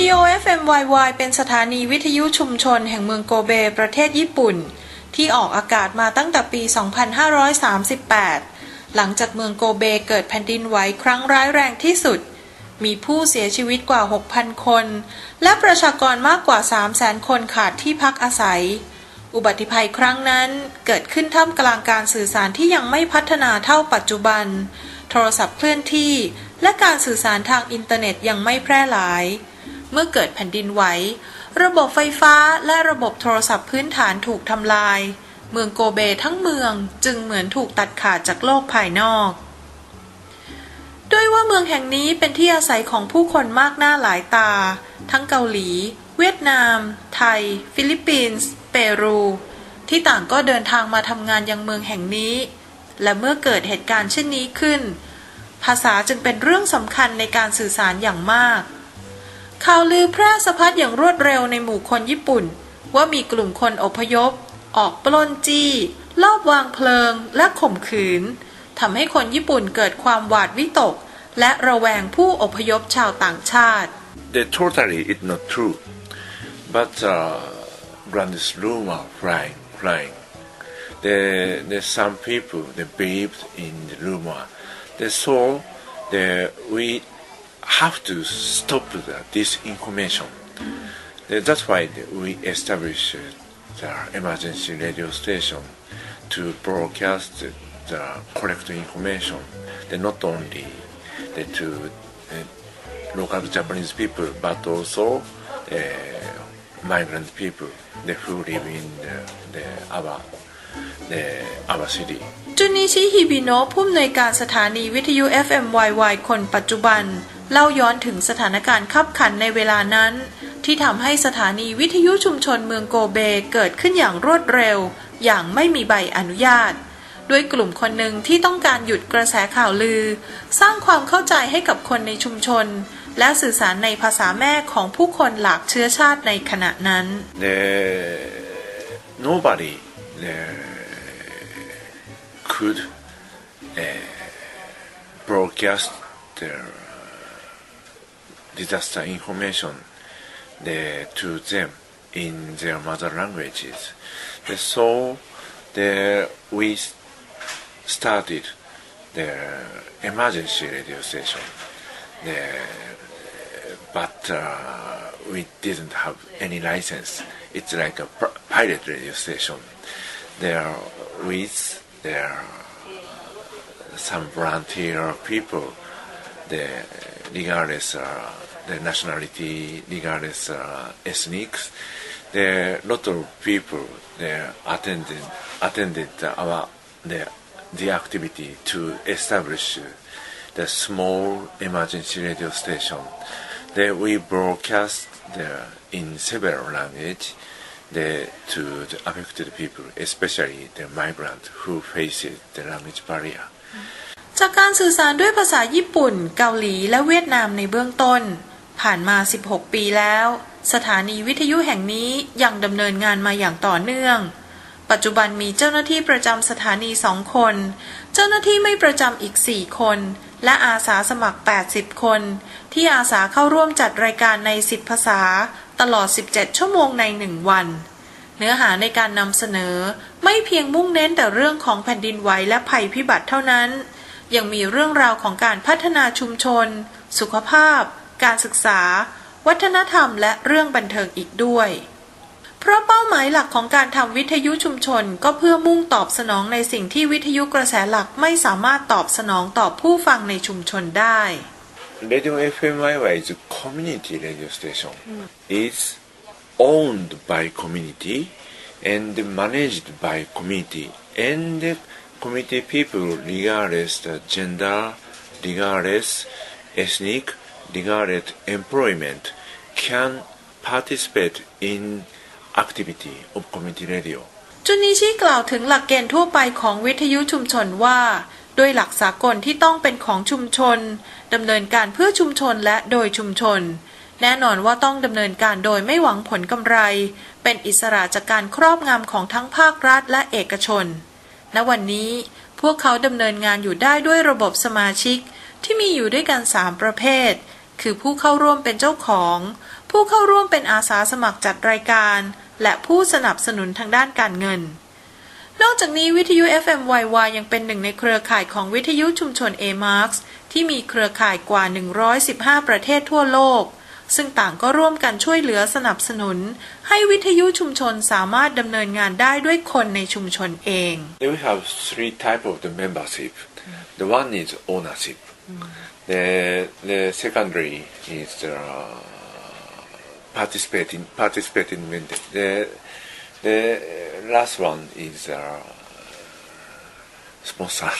Radio FMYY เป็นสถานีวิทยุชุมชนแห่งเมืองโกเบ ประเทศญี่ปุ่น ที่ออกอากาศมาตั้งแต่ปี 2538 หลังจากเมืองโกเบเกิดแผ่นดินไหวครั้งร้ายแรงที่สุด มีผู้เสียชีวิตกว่า 6,000 คน และประชากรมากกว่า 300,000 คนขาดที่พักอาศัย อุบัติภัยครั้งนั้นเกิดขึ้นท่ามกลางการสื่อสารที่ยังไม่พัฒนาเท่าปัจจุบัน โทรศัพท์เคลื่อนที่ และการสื่อสารทางอินเทอร์เน็ตยังไม่แพร่หลาย เมื่อเกิดแผ่นดินไหว ระบบไฟฟ้าและระบบโทรศัพท์พื้นฐานถูกทำลาย เมืองโกเบทั้งเมืองจึงเหมือนถูกตัดขาดจากโลกภายนอกด้วยว่าเมืองแห่งนี้เป็นที่อาศัยของผู้คนมากหน้าหลายตา ทั้งเกาหลี เวียดนาม ไทย ฟิลิปปินส์ เปรู ที่ต่างก็เดินทางมาทำงานยังเมืองแห่งนี้ และเมื่อเกิดเหตุการณ์เช่นนี้ขึ้น ภาษาจึงเป็นเรื่องสำคัญในการสื่อสารอย่างมาก ข่าวลือแพร่สะพัดอย่างรวดเร็วในหมู่คนญี่ปุ่น ว่ามีกลุ่มคนอพยพ ออกปล้นจี้ลอบวางเพลิงและข่มขืนทำให้คนญี่ปุ่นเกิดความหวาดวิตก และระแวงผู้อพยพชาวต่างชาติ The totally is not true, but uh, around this rumor flying, flying. The, the some people they believed in the rumor. They saw that we have to stop the, this information. Uh, That's why the- we established uh, the emergency radio station to broadcast the, the correct information. They not only the, to uh, local Japanese people, but also uh, migrant people the, who live in the, the, our, the, our city. จุนิชิฮิบิโนะผู้อำนวยการสถานีวิทยุ FMYY คนปัจจุบัน เล่าย้อนถึงสถานการณ์ขับขันในเวลานั้น ที่ทำให้สถานีวิทยุชุมชนเมืองโกเบเกิดขึ้นอย่างรวดเร็ว อย่างไม่มีใบอนุญาต ด้วยกลุ่มคนหนึ่งที่ต้องการหยุดกระแสข่าวลือ สร้างความเข้าใจให้กับคนในชุมชน และสื่อสารในภาษาแม่ของผู้คนหลากเชื้อชาติในขณะนั้น nobody could broadcast their disaster information to them in their mother languages. So the, we started the emergency radio station. The, but uh, we didn't have any license. It's like a pilot radio station. There with there some volunteer people, the regardless uh, the nationality, regardless uh, ethnics, there lot of people they attended attended our the the activity to establish the small emergency radio station. There we broadcast the, in several languages the, to the affected people, especially the migrant who faces the language barrier. จากการสื่อสารด้วยภาษาญี่ปุ่น เกาหลีและเวียดนามในเบื้องต้น ผ่านมา 16 ปีแล้ว สถานีวิทยุแห่งนี้ยังดำเนินงานมาอย่างต่อเนื่อง ปัจจุบันมีเจ้าหน้าที่ประจำสถานีสองคน เจ้าหน้าที่ไม่ประจำอีก 4 คน และอาสาสมัคร 80 คน ที่อาสาเข้าร่วมจัดรายการใน 10 ภาษา ตลอด 17 ชั่วโมงใน 1 วันเนื้อหาในการนำเสนอไม่เพียงมุ่งเน้นแต่เรื่องของแผ่นดินไหวและภัยพิบัติเท่านั้น ยังมีเรื่องราวของการพัฒนาชุมชน สุขภาพ การศึกษา วัฒนธรรมและเรื่องบันเทิงอีกด้วย เพราะเป้าหมายหลักของการทำวิทยุชุมชน ก็เพื่อมุ่งตอบสนองในสิ่งที่วิทยุกระแสหลักไม่สามารถตอบสนองต่อผู้ฟังในชุมชนได้ Radio FMYY is a community radio station. It's owned by community and managed by community. And community people, regardless the gender, regardless ethnic, regardless employment, can participate in activity of community radio. จุนนิชิกล่าวถึงหลักเกณฑ์ทั่วไปของวิทยุชุมชนว่าด้วยหลักสากลที่ต้องเป็นของชุมชนดำเนินการเพื่อชุมชนและโดยชุมชน แน่นอนว่าต้องดำเนินการโดยไม่หวังผลกำไร เป็นอิสระจากการครอบงำของทั้งภาครัฐและเอกชนณวันนี้พวกเขาดำเนินงานอยู่ได้ด้วยระบบสมาชิกที่มีอยู่ด้วยกัน 3 ประเภท คือผู้เข้าร่วมเป็นเจ้าของ ผู้เข้าร่วมเป็นอาสาสมัครจัดรายการ และผู้สนับสนุนทางด้านการเงิน นอกจากนี้วิทยุ FMYY ยังเป็นหนึ่งในเครือข่ายของวิทยุชุมชน A-Marks ที่มีเครือข่ายกว่า 115 ประเทศทั่วโลก ซึ่งต่างก็ร่วมกันช่วยเหลือสนับสนุน ให้วิทยุชุมชนสามารถดำเนินงานได้ด้วยคนในชุมชนเอง Then we have three type of the membership. The one is ownership. The the secondary is uh, participating participating member. The the last one is uh, sponsor.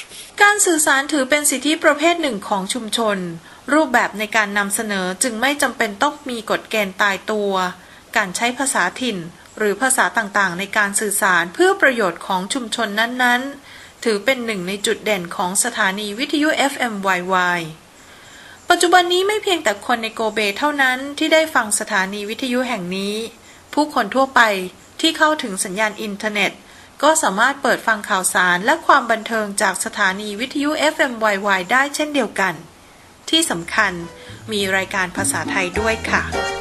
การสื่อสารถือเป็นสิทธิประเภทหนึ่งของชุมชน รูปแบบในการนำเสนอจึงไม่จำเป็นต้องมีกฎเกณฑ์ตายตัว การใช้ภาษาถิ่น หรือภาษาต่างๆ ในการสื่อสารเพื่อประโยชน์ของชุมชนนั้นๆ ถือเป็นหนึ่งในจุดเด่นของสถานีวิทยุ FMYY ปัจจุบันนี้ไม่เพียงแต่คนในโกเบเท่านั้นที่ได้ฟังสถานีวิทยุแห่งนี้ ผู้คนทั่วไปที่เข้าถึงสัญญาณอินเทอร์เน็ต ก็สามารถเปิดฟังข่าวสารและความบันเทิงจากสถานีวิทยุ FMYY ได้เช่นเดียวกัน ที่สำคัญมีรายการภาษาไทยด้วยค่ะ